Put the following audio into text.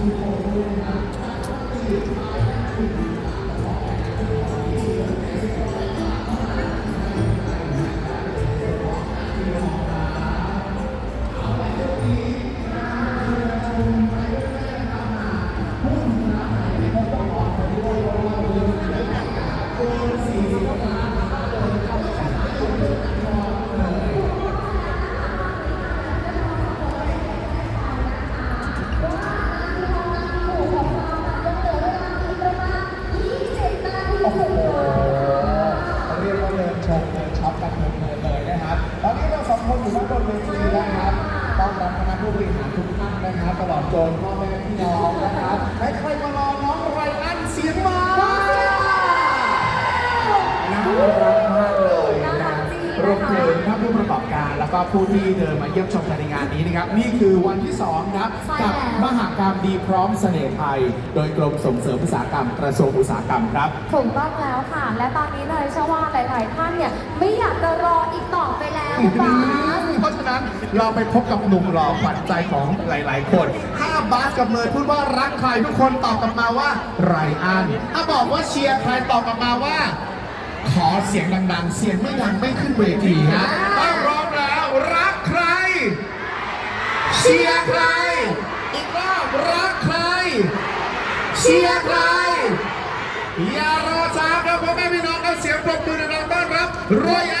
Thank you. บริหารทุกท่านนะครับตลอดจนพ่อแม่พี่น้องนะครับและใครมารอน้องไรอันเสียงมาน่ารักมากเลยนะน่ารักจรินครวมถึงท่านผู้ประกอบการแล้วก็ผู้ที่เดินมาเยี่ยมชมกันในงานนี้นะครับ นี่คือวันที่สองครับกับมหากรรมดีพร้อมเสน่ห์ไทย โดยกรมส่งเสริมอุตสาหกรรมกระทรวงอุตสาหกรรมครับถูกต้องแล้วค่ะ และตอนนี้เลยเชื่อว่าหลาย ๆ ท่านเนี่ยไม่อยากจะรออีกต่อไปแล้วคุณบา เพราะฉะนั้นเราไปพบกับหนุ่มหล่อขวัญใจของหลาย ๆ คน ถ้าบาสกับเมย์พูดว่ารักใครทุกคนตอบกลับมาว่าไรอัน ถ้าบอกว่าเชียร์ใครตอบกลับมาว่า ขอเสียงดัง ๆ เสียงไม่ดังไม่ขึ้นเวทีฮะถ้าพร้อมแล้วรักใคร เชียร์ใคร อีกรอบรักใคร เชียร์ใครอย่ารอช้าครับพ่อแม่พี่น้องครับเสียงปรบมือดังๆต้อนรับรอยอ